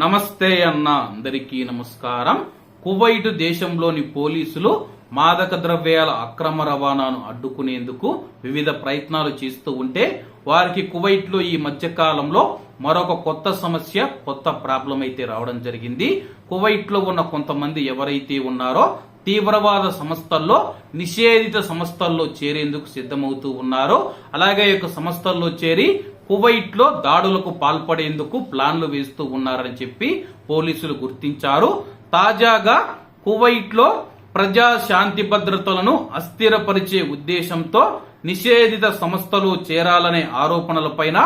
నమస్తే అన్న అందరికీ నమస్కారం. కువైట్ దేశంలోని పోలీసులు మాదక ద్రవ్యాల అక్రమ రవాణాను అడ్డుకునేందుకు వివిధ ప్రయత్నాలు చేస్తూ ఉంటే వారికి కువైట్లో ఈ మధ్యకాలంలో మరొక కొత్త సమస్య కొత్త ప్రాబ్లం అయితే రావడం జరిగింది. కువైట్లో ఉన్న కొంతమంది ఎవరైతే ఉన్నారో తీవ్రవాద సంస్థల్లో నిషేధిత సంస్థల్లో చేరేందుకు సిద్ధమవుతూ ఉన్నారో. అలాగే యొక్క సంస్థల్లో చేరి కువైట్లో దాడులకు పాల్పడేందుకు ప్లాన్లు వేస్తూ ఉన్నారని చెప్పి పోలీసులు గుర్తించారు. తాజాగా కువైట్లో ప్రజా శాంతి భద్రతలను అస్థిరపరిచే ఉద్దేశంతో నిషేధిత సంస్థలు చేరాలనే ఆరోపణలపైన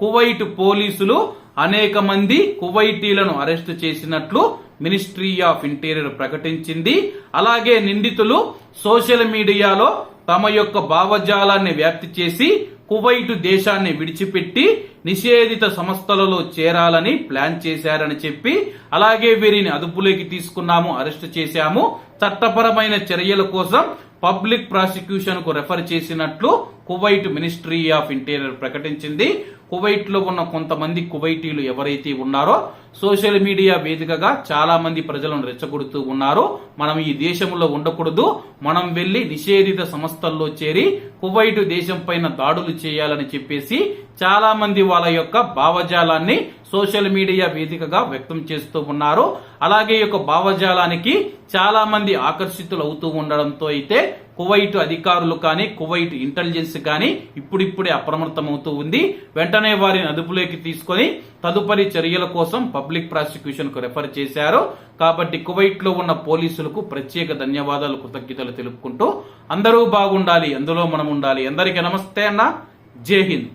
కువైట్ పోలీసులు అనేక మంది కువైటీలను అరెస్టు చేసినట్లు మినిస్ట్రీ ఆఫ్ ఇంటీరియర్ ప్రకటించింది. అలాగే నిందితులు సోషల్ మీడియాలో తమ యొక్క భావజాలాన్ని వ్యాప్తి చేసి కువైట్ దేశాన్ని విడిచిపెట్టి నిషేధిత సంస్థలలో చేరాలని ప్లాన్ చేశారని చెప్పి అలాగే వీరిని అదుపులోకి తీసుకున్నాము అరెస్ట్ చేశాము. చట్టపరమైన చర్యల కోసం పబ్లిక్ ప్రాసిక్యూషన్కు రెఫర్ చేసినట్లు కువైట్ మినిస్ట్రీ ఆఫ్ ఇంటీరియర్ ప్రకటించింది. కువైట్లో ఉన్న కొంతమంది కువైటీలు ఎవరైతే ఉన్నారో సోషల్ మీడియా వేదికగా చాలా మంది ప్రజలను రెచ్చగొడుతూ ఉన్నారు. మనం ఈ దేశంలో ఉండకూడదు. మనం వెళ్ళి నిషేధిత సంస్థల్లో చేరి కువైట్ దేశం పైన దాడులు చేయాలని చెప్పేసి చాలా మంది వాళ్ళ యొక్క భావజాలాన్ని సోషల్ మీడియా వేదికగా వ్యక్తం చేస్తూ ఉన్నారు. అలాగే యొక్క భావజాలానికి చాలా మంది ఆకర్షితులు అవుతూ ఉండడంతో అయితే కువైట్ అధికారులు కానీ కువైట్ ఇంటెలిజెన్స్ కానీ ఇప్పుడిప్పుడే అప్రమత్తమవుతూ ఉంది. వెంటనే వారిని అదుపులోకి తీసుకొని తదుపరి చర్యల కోసం పబ్లిక్ ప్రాసిక్యూషన్కు రెఫర్ చేశారు. కాబట్టి కువైట్లో ఉన్న పోలీసులకు ప్రత్యేక ధన్యవాదాలు కృతజ్ఞతలు తెలుపుకుంటూ అందరూ బాగుండాలి అందులో మనం ఉండాలి అందరికీ నమస్తే అన్న. జై హింద్.